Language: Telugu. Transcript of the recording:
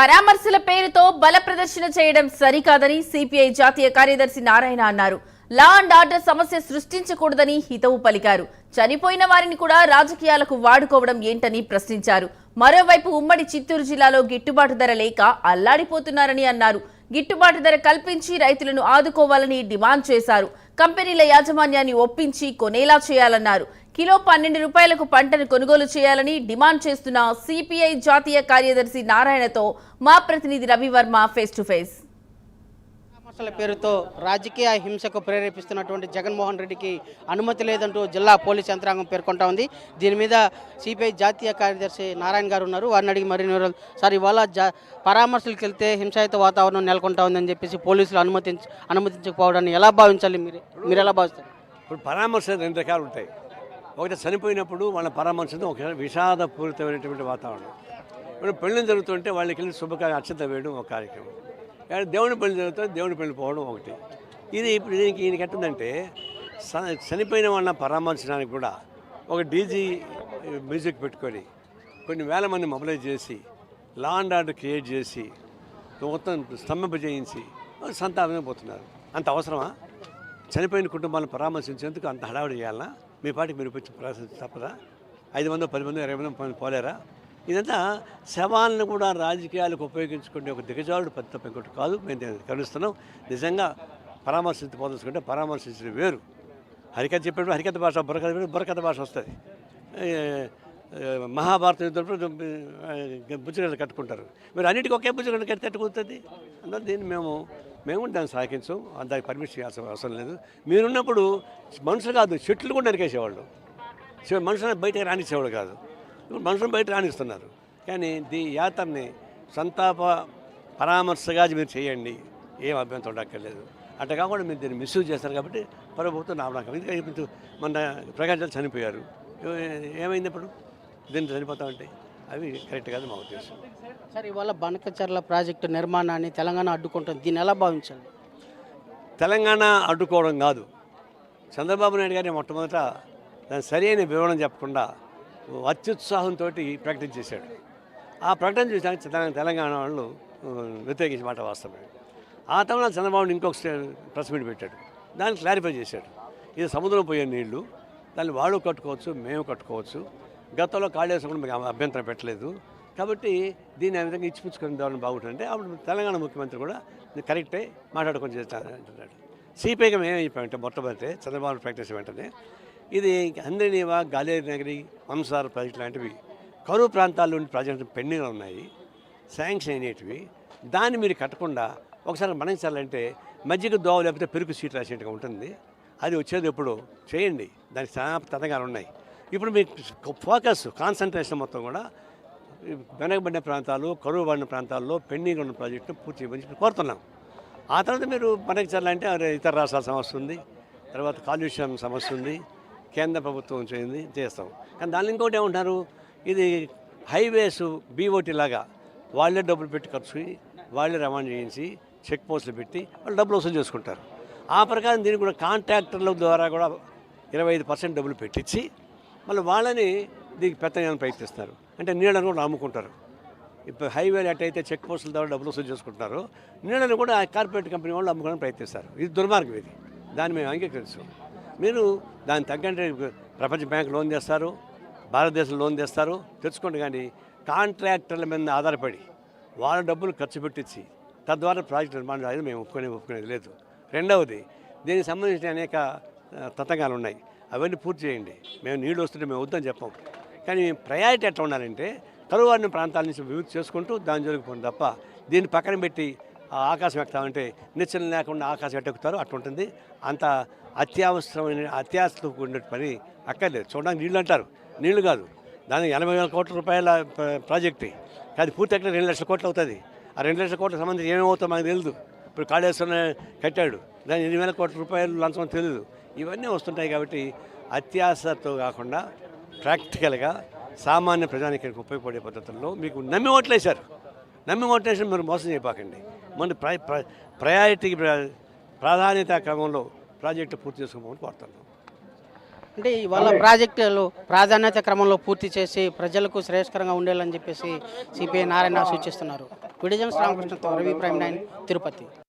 పరామర్శల పేరుతో బల ప్రదర్శన చేయడం సరికాదని సిపిఐ జాతీయ కార్యదర్శి నారాయణ అన్నారు. లా అండ్ ఆర్డర్ సమస్య సృష్టించకూడదని హితవు పలికారు. చనిపోయిన వారిని కూడా రాజకీయాలకు వాడుకోవడం ఏంటని ప్రశ్నించారు. మరోవైపు ఉమ్మడి చిత్తూరు జిల్లాలో గిట్టుబాటు ధర లేక అల్లాడిపోతున్నారని అన్నారు. గిట్టుబాటు ధర కల్పించి రైతులను ఆదుకోవాలని డిమాండ్ చేశారు. కంపెనీల యాజమాన్యాన్ని ఒప్పించి కొనేలా చేయాలన్నారు. కిలో పన్నెండు రూపాయలకు పంటను కొనుగోలు చేయాలని డిమాండ్ చేస్తున్న సిపిఐ జాతీయ కార్యదర్శి నారాయణతో మా ప్రతినిధి రవివర్మ ఫేస్ టు ఫేస్. పరామర్శల పేరుతో రాజకీయ హింసకు ప్రేరేపిస్తున్నటువంటి జగన్మోహన్ రెడ్డికి అనుమతి లేదంటూ జిల్లా పోలీస్ యంత్రాంగం పేర్కొంటా ఉంది. దీని మీద సిపిఐ జాతీయ కార్యదర్శి నారాయణ గారు ఉన్నారు. వారిని అడిగి మరిన్ని వివరాలు. సార్ ఇవాళ జా పరామర్శలకు వెళ్తే హింసాయుత వాతావరణం నెలకొంటా ఉందని చెప్పేసి పోలీసులు అనుమతించ అనుమతించకపోవడాన్ని ఎలా భావించాలి మీరు? మీరు ఎలా భావిస్తారు? ఇప్పుడు పరామర్శ రెండు రకాలు ఉంటాయి. ఒకటి చనిపోయినప్పుడు వాళ్ళ పరామర్శతో ఒక విషాదపూరితమైనటువంటి వాతావరణం. ఇప్పుడు పెళ్ళి జరుగుతుంటే వాళ్ళకి వెళ్ళి శుభకార్య అక్షత వేయడం ఒక కార్యక్రమం. దేవుని పెళ్ళి జరుగుతుంటే దేవుని పెళ్ళి పోవడం ఒకటి. ఇది ఇప్పుడు దీనికి ఈయనకి ఎట్టుందంటే స- చనిపోయిన వాళ్ళని పరామర్శించడానికి కూడా ఒక డీజీ మ్యూజిక్ పెట్టుకొని కొన్ని వేల మంది మొబలైజ్ చేసి లా అండ్ ఆర్డర్ క్రియేట్ చేసి మొత్తం స్తంభింపజేయించి సంతాపమే పోతున్నారు. అంత అవసరమా? చనిపోయిన కుటుంబాలను పరామర్శించేందుకు అంత హడావుడి చేయాలా మీ పాటికి మీరు వచ్చి పరామర్శించి తప్పదా? ఐదు మంది పది మంది ఇరవై మంది పోలేరా? ఇదంతా శవాలను కూడా రాజకీయాలకు ఉపయోగించుకునే ఒక దిగజారుడు పెద్ద ఇంకోటి కాదు. మేము కలుస్తున్నాం నిజంగా పరామర్శించి పోదలుచుకుంటే పరామర్శించడం వేరు. హరికథ చెప్పేటప్పుడు హరికథ భాష బుర్రకథ బుర్రకథ భాష వస్తుంది. మహాభారత మహాభారతం యుద్ధంలో బుజ్జగడ్డ కట్టుకుంటారు. మీరు అన్నిటికీ ఒకే బుజ్జగడ్డ కట్టి కట్టుకుంటుంది అందువల్ల దీన్ని మేము మేము కూడా దాన్ని సహకరించాం దానికి పర్మిషన్ చేయాల్సిన అవసరం లేదు. మీరున్నప్పుడు మనుషులు కాదు చెట్లు కూడా నరికేసేవాళ్ళు. చె- మనుషులను బయటకు రానిచ్చేవాళ్ళు కాదు. ఇప్పుడు మనుషులను బయట రాణిస్తున్నారు కానీ దీ యాత్రని సంతాప పరామర్శగా మీరు చేయండి. ఏం అభ్యంతరం ఉండక్కర్లేదు. అట్లా కాకుండా మీరు దీన్ని మిస్యూజ్ చేస్తారు కాబట్టి ప్రభుత్వం రావడం ఎందుకంటే ఇప్పుడు మన ప్రకాశాలు చనిపోయారు. ఏమైంది ఇప్పుడు? దీన్ని చనిపోతామంటే అవి కరెక్ట్ కాదు మా ఉద్దేశం. సార్ ఇవాళ బనకచర్ల ప్రాజెక్టు నిర్మాణాన్ని తెలంగాణ అడ్డుకుంటుంది. దీన్ని ఎలా భావించాలి? తెలంగాణ అడ్డుకోవడం కాదు. చంద్రబాబు నాయుడు గారిని మొట్టమొదట దాని సరైన వివరణ చెప్పకుండా అత్యుత్సాహంతో ప్రకటన చేశాడు. ఆ ప్రకటన చూసాక తెలంగాణ వాళ్ళు ఆ, వ్యతిరేకించిన మాట వాస్తవమే. ఆ తర్వాత చంద్రబాబు నాయుడు ఇంకొక ప్రెస్ మీట్ పెట్టాడు. దాన్ని క్లారిఫై చేశాడు. ఇది సముద్రం పోయే నీళ్ళు. దాన్ని వాళ్ళు కట్టుకోవచ్చు మేము కట్టుకోవచ్చు. గతంలో కాళేశ్వరం కూడా మీకు అభ్యంతరం పెట్టలేదు. కాబట్టి దీన్ని ఆ విధంగా ఇచ్చిపుచ్చుకునే దాన్ని బాగుంటుందంటే అప్పుడు తెలంగాణ ముఖ్యమంత్రి కూడా కరెక్టే మాట్లాడుకొని చేస్తాను అంటున్నాడు. సిపిఐగా చెప్పామంటే మొట్టమొదటి చంద్రబాబు ప్రకటించిన వెంటనే ఇది అందరినీవా గాలేరు నగరి వంశార ప్రాజెక్టు లాంటివి కరువు ప్రాంతాల్లోని ప్రాజెక్టు పెండింగ్లో ఉన్నాయి శాంక్షన్ అయినవి దాన్ని మీరు కట్టకుండా ఒకసారి మరణించాలంటే మజ్జిగ దోవ లేకపోతే పెరుగు సీట్ రాసేట్టుగా ఉంటుంది. అది వచ్చేది ఎప్పుడు. చేయండి. దానికి చాలా తతంగాలు ఉన్నాయి. ఇప్పుడు మీ ఫోకస్ కాన్సన్ట్రేషన్ మొత్తం కూడా వెనకబడిన ప్రాంతాలు కరువు పడిన ప్రాంతాల్లో పెండింగ్ ఉన్న ప్రాజెక్టును పూర్తి చేయమని కోరుతున్నాం. ఆ తర్వాత మీరు మనకి అరే ఇతర రాష్ట్రాల సమస్య ఉంది తర్వాత కాలుష్యం సమస్య ఉంది కేంద్ర ప్రభుత్వం చేయింది చేస్తాం. కానీ దాని ఇంకోటి ఏమంటారు ఇది హైవేస్ బీఓటీ లాగా వాళ్ళే డబ్బులు పెట్టి ఖర్చు వాళ్ళే రవాణా చేయించి చెక్ పోస్టులు పెట్టి వాళ్ళు డబ్బులు వసూలు చేసుకుంటారు. ఆ ప్రకారం దీనికి కూడా కాంట్రాక్టర్ల ద్వారా కూడా ఇరవై ఐదు పర్సెంట్ డబ్బులు పెట్టించి మళ్ళీ వాళ్ళని దీనికి పెత్తనం ప్రయత్నిస్తారు. అంటే నీళ్ళను కూడా అమ్ముకుంటారు. ఇప్పుడు హైవేలు ఎట్టయితే చెక్ పోస్టుల ద్వారా డబ్బులు వసూలు చేసుకుంటున్నారో నీళ్ళని కూడా ఆ కార్పొరేట్ కంపెనీ వాళ్ళు అమ్ముకోవడానికి ప్రయత్నిస్తారు. ఇది దుర్మార్గం ఇది. దాన్ని మేము అంగీకరిస్తాం మీరు దాన్ని తగ్గంటే ప్రపంచ బ్యాంక్ లోన్ చేస్తారు భారతదేశం లోన్ చేస్తారు తెచ్చుకోండి కానీ కాంట్రాక్టర్ల మీద ఆధారపడి వాళ్ళ డబ్బులు ఖర్చు పెట్టించి తద్వారా ప్రాజెక్ట్ నిర్మాణం అనేది మేము ఒప్పుకునే ఒప్పుకునేది లేదు. రెండవది దీనికి సంబంధించిన అనేక తతంగాలు ఉన్నాయి. అవన్నీ పూర్తి చేయండి. మేము నీళ్ళు వస్తుంటే మేము వద్దని చెప్పాం. కానీ ప్రయారిటీ ఎట్లా ఉండాలంటే కరువారిన ప్రాంతాల నుంచి వివిధ చేసుకుంటూ దాని జోలికి పోండి తప్ప దీన్ని పక్కన పెట్టి ఆ ఆకాశం ఎక్కుతామంటే నిచ్చెన లేకుండా ఆకాశం ఎట్టెక్కుతారు అట్లుంటుంది. అంత అత్యవసరమైన అత్యావసరం కూడిన పని అక్కర్లేదు. చూడడానికి నీళ్ళు అంటారు. నీళ్ళు కాదు. దానికి ఎనభై వేల కోట్ల రూపాయల ప్రాజెక్ట్. అది పూర్తి ఎక్కడ రెండు లక్షల కోట్లు అవుతుంది. ఆ రెండు లక్షల కోట్ల సంబంధించి ఏమవుతుందో మనకు తెలియదు ఇప్పుడు కాళేశ్వరం కట్టాడు. దాని ఎనిమిది వేల కోట్ల రూపాయలు లంచం తెలియదు ఇవన్నీ వస్తుంటాయి కాబట్టి అత్యాశతో కాకుండా ప్రాక్టికల్గా సామాన్య ప్రజానికి ఉపయోగపడే పద్ధతుల్లో మీకు నమ్మి ఓట్లేశారు. నమ్మి ఓట్లేసిన మీరు మోసం చేయబాకండి. మన ప్ర ప్రయారిటీకి ప్ర- ప్రాధాన్యత క్రమంలో ప్రాజెక్టు పూర్తి చేసుకోమని కోరుతున్నాం. అంటే ఇవాళ ప్రాజెక్టులు ప్రాధాన్యత క్రమంలో పూర్తి చేసి ప్రజలకు శ్రేయస్కరంగా ఉండాలని చెప్పేసి సిపిఐ నారాయణ సూచిస్తున్నారు. విడిజన్స్ రామకృష్ణతో రవి ప్రైమ్ నైన్ తిరుపతి.